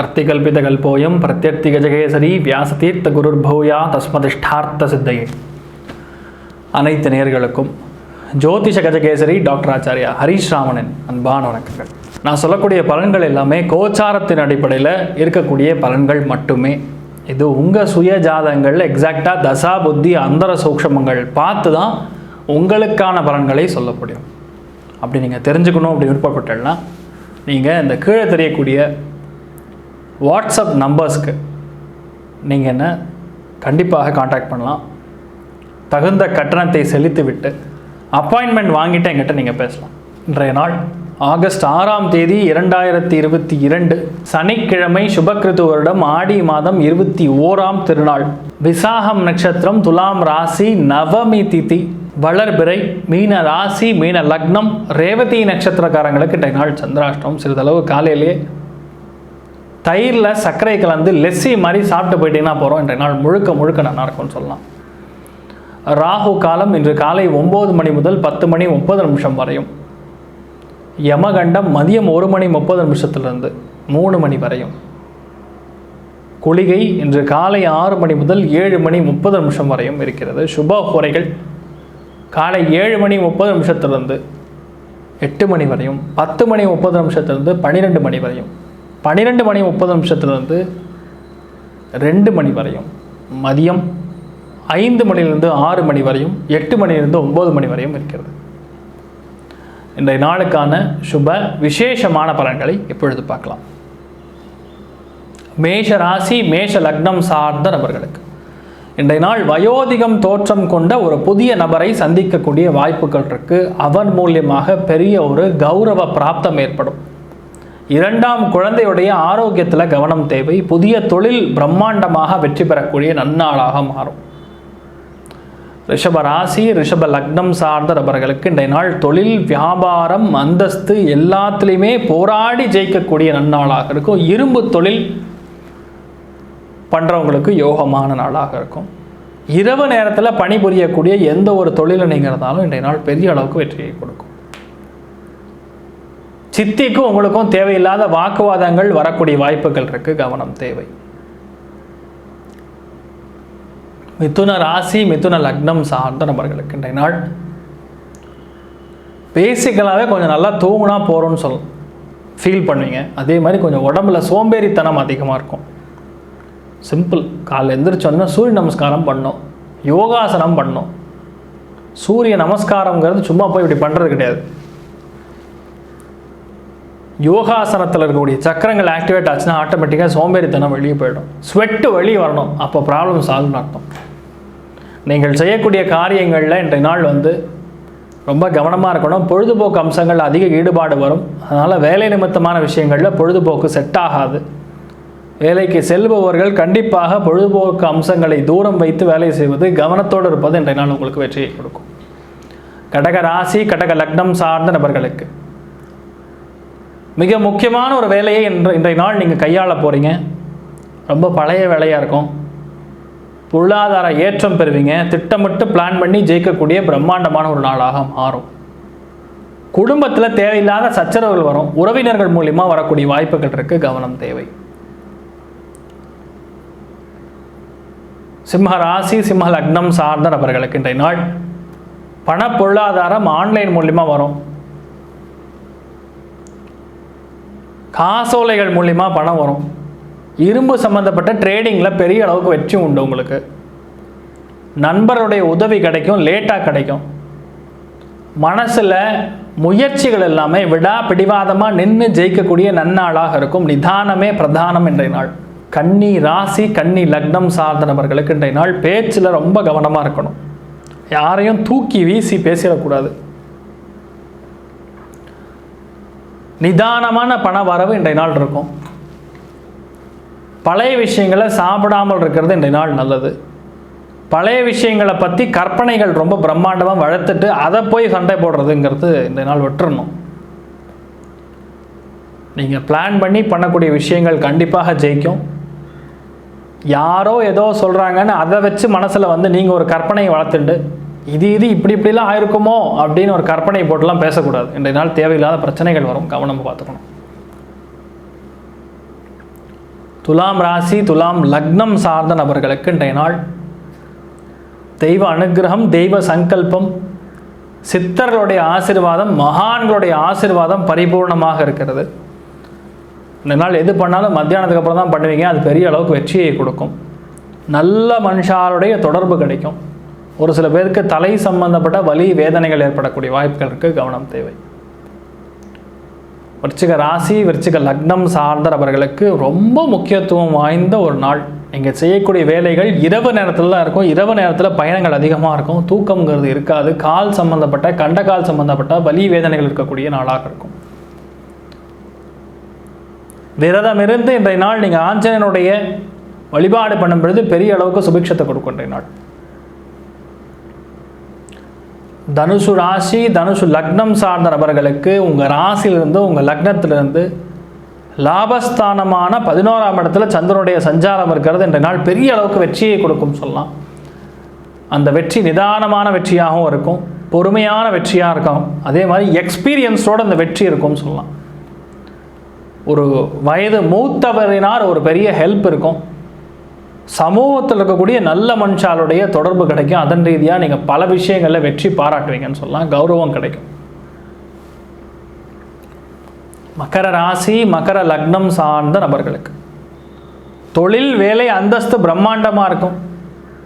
அர்த்திகல்பிதகல்போயம் பிரத்யர்த்திகஜகேசரி வியாசதீர்த்த குருர்பூயா தஸ்மதிஷ்டார்த்த சித்தையே அனைத்து நேர்களுக்கும் ஜோதிஷ கஜகேசரி டாக்டர் ஆச்சாரியா ஹரீஷ் ராமனின் அன்பான வணக்கங்கள். நான் சொல்லக்கூடிய பலன்கள் எல்லாமே கோச்சாரத்தின் அடிப்படையில் இருக்கக்கூடிய பலன்கள் மட்டுமே. இது உங்கள் சுய ஜாதகங்கள் எக்ஸாக்டாக தசா புத்தி அந்தர சூக்ஷமங்கள் பார்த்து தான் உங்களுக்கான பலன்களை சொல்ல முடியும் அப்படி நீங்கள் தெரிஞ்சுக்கணும் அப்படி விருப்பப்பட்டேன்னா நீங்கள் இந்த கீழே தெரியக்கூடிய வாட்ஸ்அப் நம்பர்ஸ்க்கு நீங்கள் என்ன கண்டிப்பாக காண்டாக்ட் பண்ணலாம். தகுந்த கட்டணத்தை செலுத்திவிட்டு அப்பாயின்மெண்ட் வாங்கிட்டு என்கிட்ட நீங்கள் பேசலாம். இன்றைய நாள் ஆகஸ்ட் ஆறாம் தேதி இரண்டாயிரத்தி இருபத்தி இரண்டு சனிக்கிழமை சுபக்கிருது வருடம் ஆடி மாதம் இருபத்தி ஓராம் திருநாள். விசாகம் நட்சத்திரம் துலாம் ராசி நவமி திதி. வளர்பிறை மீன ராசி மீன லக்னம் ரேவதி நட்சத்திரக்காரங்களுக்கு இன்றைய நாள் சந்திராஷ்டமம். சிறிதளவு காலையிலேயே தயிரில் சர்க்கரை கலந்து லெஸ்ஸி மாதிரி சாப்பிட்டு போயிட்டீங்கன்னா போகிறோம் இன்றைய நாள் முழுக்க முழுக்க நல்லா இருக்கும்னு சொல்லலாம். ராகு காலம் இன்று காலை ஒம்பது மணி முதல் பத்து மணி முப்பது நிமிஷம் வரையும். யமகண்டம் மதியம் ஒரு மணி முப்பது நிமிஷத்துலேருந்து மூணு மணி வரையும். குளிகை இன்று காலை ஆறு மணி முதல் ஏழு மணி முப்பது நிமிஷம் வரையும் இருக்கிறது. சுப உரைகள் காலை ஏழு மணி முப்பது நிமிஷத்துலேருந்து எட்டு மணி வரையும் பத்து மணி முப்பது நிமிஷத்துலேருந்து பன்னிரெண்டு மணி வரையும். பன்னிரெண்டு மணி முப்பது நிமிஷத்துலேருந்து ரெண்டு மணி வரையும். மதியம் ஐந்து மணிலேருந்து ஆறு மணி வரையும் எட்டு மணிலிருந்து ஒம்பது மணி வரையும் இருக்கிறது. இன்றைய நாளுக்கான சுப விசேஷமான பலன்களை இப்பொழுது பார்க்கலாம். மேஷ ராசி மேஷ லக்னம் சார்ந்த நபர்களுக்கு. இன்றைய நாள் வயோதிகம் தோற்றம் கொண்ட ஒரு புதிய நபரை சந்திக்கக்கூடிய வாய்ப்புகள் இருக்கு. அவர் மூலியமாக பெரிய ஒரு கௌரவ பிராப்தம் ஏற்படும். இரண்டாம் குழந்தையுடைய ஆரோக்கியத்தில் கவனம் தேவை. புதிய தொழில் பிரம்மாண்டமாக வெற்றி பெறக்கூடிய நன்னாளாக மாறும். ரிஷப ராசி ரிஷப லக்னம் சார்ந்த நபர்களுக்கு இன்றைய நாள் தொழில் வியாபாரம் அந்தஸ்து எல்லாத்துலேயுமே போராடி ஜெயிக்கக்கூடிய நன்னாளாக இருக்கும். இரும்பு தொழில் பண்ணுறவங்களுக்கு யோகமான நாளாக இருக்கும். இரவு நேரத்தில் பணிபுரியக்கூடிய எந்த ஒரு தொழிலை நீங்கள் இருந்தாலும் இன்றைய நாள் பெரிய அளவுக்கு வெற்றியை கொடுக்கும். சித்திக்கும் உங்களுக்கும் தேவையில்லாத வாக்குவாதங்கள் வரக்கூடிய வாய்ப்புகள் இருக்கு. கவனம் தேவை. மிதுன ராசி மிதுன லக்னம் சார்ந்த நபர்களுக்கு இன்றைய நாள் பேசிக்கலாகவே கொஞ்சம் நல்லா தூங்குனா போகிறோன்னு சொல் ஃபீல் பண்ணுவீங்க. அதே மாதிரி கொஞ்சம் உடம்புல சோம்பேறித்தனம் அதிகமாக இருக்கும். சிம்பிள் காலைல எந்திரிச்சோன்னா சூரிய நமஸ்காரம் பண்ணோம். யோகாசனம் பண்ணோம். சூரிய நமஸ்காரங்கிறது சும்மா போய் இப்படி பண்ணுறது கிடையாது. யோகாசனத்தில் இருக்கக்கூடிய சக்கரங்கள் ஆக்டிவேட் ஆச்சுன்னா ஆட்டோமேட்டிக்காக சோம்பேறித்தனம் வெளியே போயிடும். ஸ்வெட்டு வெளியே வரணும். அப்போ ப்ராப்ளம் சால்வ் அர்த்தம். நீங்கள் செய்யக்கூடிய காரியங்களில் இன்றைய நாள் வந்து ரொம்ப கவனமாக இருக்கணும். பொழுதுபோக்கு அம்சங்கள் அதிக ஈடுபாடு வரும். அதனால் வேலை நிமித்தமான விஷயங்களில் பொழுதுபோக்கு செட் ஆகாது. வேலைக்கு செல்பவர்கள் கண்டிப்பாக பொழுதுபோக்கு அம்சங்களை தூரம் வைத்து வேலை செய்வது கவனத்தோடு இருப்பது இன்றைய நாள் உங்களுக்கு வெற்றியை கொடுக்கும். கடக ராசி கடக லக்னம் சார்ந்த நபர்களுக்கு. மிக முக்கியமான ஒரு வேலையை இன்று இன்றைய நாள் நீங்கள் கையாள போகிறீங்க ரொம்ப பழைய வேலையாக இருக்கும். பொருளாதார ஏற்றம் பெறுவீங்க. திட்டமிட்டு பிளான் பண்ணி ஜெயிக்கக்கூடிய பிரம்மாண்டமான ஒரு நாளாக மாறும். குடும்பத்தில் தேவையில்லாத சச்சரவுகள் வரும். உறவினர்கள் மூலிமா வரக்கூடிய வாய்ப்புகள் இருக்குது கவனம் தேவை. சிம்ம ராசி சிம்ம லக்னம் சார்ந்த நபர்களுக்கு இன்றைய நாள் பண பொருளாதாரம் ஆன்லைன் மூலியமாக வரும். காசோலைகள் மூலிமா பணம் வரும். இரும்பு சம்மந்தப்பட்ட ட்ரேடிங்கில் பெரிய அளவுக்கு வெற்றி உண்டு உங்களுக்கு. நண்பருடைய உதவி கிடைக்கும் லேட்டாக கிடைக்கும். மனசில் முயற்சிகள் எல்லாமே விடா பிடிவாதமாக நின்று ஜெயிக்கக்கூடிய நன்னாளாக இருக்கும். நிதானமே பிரதானம் இன்றைய நாள். கன்னி ராசி கன்னி லக்னம் சார்ந்த நபர்களுக்கு இன்றைய நாள் பேச்சில் ரொம்ப கவனமாக இருக்கணும். யாரையும் தூக்கி வீசி பேசிடக்கூடாது. நிதானமான பண வரவு இன்றைய நாள் இருக்கும். பழைய விஷயங்களை சாப்பிடாமல் இருக்கிறது இன்றைய நாள் நல்லது. பழைய விஷயங்களை பற்றி கற்பனைகள் ரொம்ப பிரம்மாண்டமாக வளர்த்துட்டு அதை போய் சண்டை போடுறதுங்கிறது இந்த நாள் விட்டுறணும். நீங்கள் பிளான் பண்ணி பண்ணக்கூடிய விஷயங்கள் கண்டிப்பாக ஜெயிக்கும். யாரோ ஏதோ சொல்கிறாங்கன்னு அதை வச்சு மனசில் வந்து நீங்கள் ஒரு கற்பனையை வளர்த்துண்டு இது இது இப்படி இப்படிலாம் ஆயிருக்குமோ அப்படின்னு ஒரு கற்பனை போட்டுலாம் பேசக்கூடாது. இன்றைய நாள் தேவையில்லாத பிரச்சனைகள் வரும். கவனம் பார்த்துக்கணும். துலாம் ராசி துலாம் லக்னம் சார்ந்த நபர்களுக்கு இன்றைய நாள் தெய்வ அனுகிரகம் தெய்வ சங்கல்பம் சித்தர்களுடைய ஆசிர்வாதம் மகான்களுடைய ஆசிர்வாதம் பரிபூர்ணமாக இருக்கிறது. நாள் எது பண்ணாலும் மத்தியானத்துக்கு அப்புறம் தான் பண்ணுவீங்க. அது பெரிய அளவுக்கு வெற்றியை கொடுக்கும். நல்ல மனுஷாருடைய தொடர்பு கிடைக்கும். ஒரு சில பேருக்கு தலை சம்பந்தப்பட்ட வலி வேதனைகள் ஏற்படக்கூடிய வாய்ப்புகள் இருக்குது கவனம் தேவை. விருச்சிக ராசி விருச்சிக லக்னம் சார்ந்த நபர்களுக்கு ரொம்ப முக்கியத்துவம் வாய்ந்த ஒரு நாள். நீங்கள் செய்யக்கூடிய வேலைகள் இரவு நேரத்தில் தான் இருக்கும். இரவு நேரத்தில் பயணங்கள் அதிகமாக இருக்கும். தூக்கங்கிறது இருக்காது. கால் சம்பந்தப்பட்ட கண்டகால் சம்பந்தப்பட்ட வலி வேதனைகள் இருக்கக்கூடிய நாளாக இருக்கும். விரதம் இருந்து இன்றைய நாள் நீங்கள் ஆஞ்சநேயனுடைய வழிபாடு பண்ணும் பொழுது பெரிய அளவுக்கு சுபிக்ஷத்தை கொடுக்கும் இன்றைய நாள். தனுசு ராசி தனுசு லக்னம் சார்ந்த நபர்களுக்கு உங்கள் ராசியிலிருந்து உங்கள் லக்னத்திலிருந்து லாபஸ்தானமான பதினோராம் இடத்துல சந்திரனுடைய சஞ்சாரம் இருக்கிறது. இன்றைய நாள் பெரிய அளவுக்கு வெற்றியை கொடுக்கும் சொல்லலாம். அந்த வெற்றி நிதானமான வெற்றியாகவும் இருக்கும். பொறுமையான வெற்றியாக இருக்கும். அதே மாதிரி எக்ஸ்பீரியன்ஸோடு அந்த வெற்றி இருக்கும்னு சொல்லலாம். ஒரு வயது மூத்தவரினார் ஒரு பெரிய ஹெல்ப் இருக்கும். சமூகத்தில் இருக்கக்கூடிய நல்ல மனுஷாலுடைய தொடர்பு கிடைக்கும். அதன் ரீதியாக நீங்கள் பல விஷயங்களில் வெற்றி பாராட்டுவீங்கன்னு சொல்லலாம். கௌரவம் கிடைக்கும். மகர ராசி மகர லக்னம் சார்ந்த நபர்களுக்கு. தொழில் வேலை அந்தஸ்து பிரம்மாண்டமாக இருக்கும்.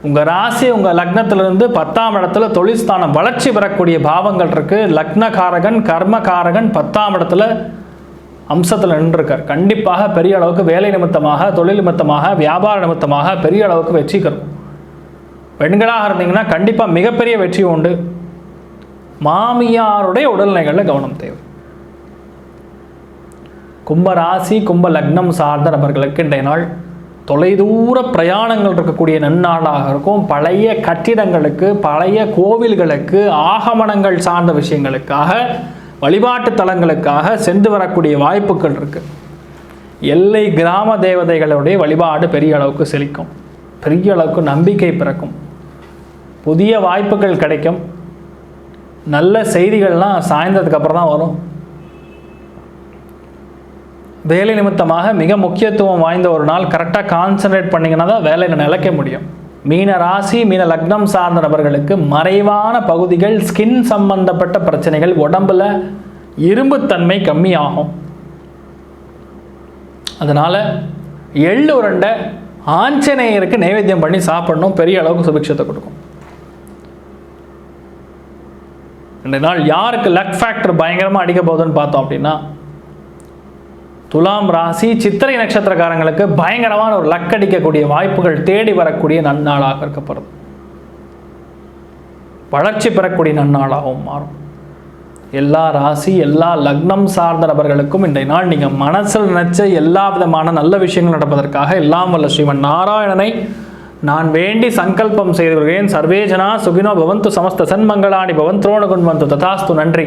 உங்கள் ராசி உங்கள் லக்னத்திலிருந்து பத்தாம் இடத்துல தொழில் ஸ்தானம் வளர்ச்சி பெறக்கூடிய பாவங்கள் இருக்குது லக்னகாரகன் கர்மகாரகன் பத்தாம் இடத்துல அம்சத்தில் நின்றுருக்கார். கண்டிப்பாக பெரிய அளவுக்கு வேலை நிமித்தமாக தொழில் நிமித்தமாக வியாபார நிமித்தமாக பெரிய அளவுக்கு வெற்றி கரும் பெண்களாக இருந்தீங்கன்னா கண்டிப்பாக மிகப்பெரிய வெற்றி உண்டு. மாமியாருடைய உடல்நிலைகளில் கவனம் தேவை. கும்ப ராசி கும்ப லக்னம் சார்ந்த நபர்களுக்கு இன்றைய நாள் தொலைதூர பிரயாணங்கள் இருக்கக்கூடிய நன்னாளாக இருக்கும். பழைய கட்டிடங்களுக்கு பழைய கோவில்களுக்கு ஆகமனங்கள் சார்ந்த விஷயங்களுக்காக வழிபாட்டு தலங்களுக்காக சென்று வரக்கூடிய வாய்ப்புகள் இருக்கு. எல்லை கிராம தேவதைகளுடைய வழிபாடு பெரிய அளவுக்கு செழிக்கும். பெரிய அளவுக்கு நம்பிக்கை பிறக்கும். புதிய வாய்ப்புகள் கிடைக்கும். நல்ல செய்திகள்லாம் சாயந்தரத்துக்கு அப்புறம் தான் வரும். வேலை நிமித்தமாக மிக முக்கியத்துவம் வாய்ந்த ஒரு நாள் கரெக்டாக கான்சன்ட்ரேட் பண்ணிங்கன்னா தான் வேலையில் நிலைக்க முடியும். மீன ராசி மீன லக்னம் சார்ந்த நபர்களுக்கு மறைவான பகுதிகள் ஸ்கின் சம்பந்தப்பட்ட பிரச்சனைகள் உடம்புல இரும்புத்தன்மை கம்மியாகும். அதனால் எள்ளு உருண்டை ஆஞ்சநேயருக்கு நைவேத்தியம் பண்ணி சாப்பிடணும் பெரிய அளவுக்கு சுபிக்ஷத்தை கொடுக்கும். ரெண்டு நாள் யாருக்கு லக் ஃபேக்டர் பயங்கரமாக அடிக்க போகுதுன்னு பார்த்தோம் அப்படின்னா துலாம் ராசி சித்திரை நட்சத்திரக்காரங்களுக்கு பயங்கரமான ஒரு லக்கடிக்கக்கூடிய வாய்ப்புகள் தேடி வரக்கூடிய நன்னாளாக இருக்கப்படுது வளர்ச்சி பெறக்கூடிய நன்னாளாகவும் மாறும். எல்லா ராசி எல்லா லக்னம் சார்ந்த நபர்களுக்கும் இன்றைய நாள் நீங்கள் மனசில் நினைச்ச எல்லா விதமான நல்ல விஷயங்கள் நடப்பதற்காக எல்லாம் வல்ல ஸ்ரீமன் நாராயணனை நான் வேண்டி சங்கல்பம் செய்து வருகிறேன் சர்வேஜனா சுகினோ பவந்து சமஸ்த சன்மங்களாணி பவன் துரோணகுண்வந்து ததாஸ்து நன்றி.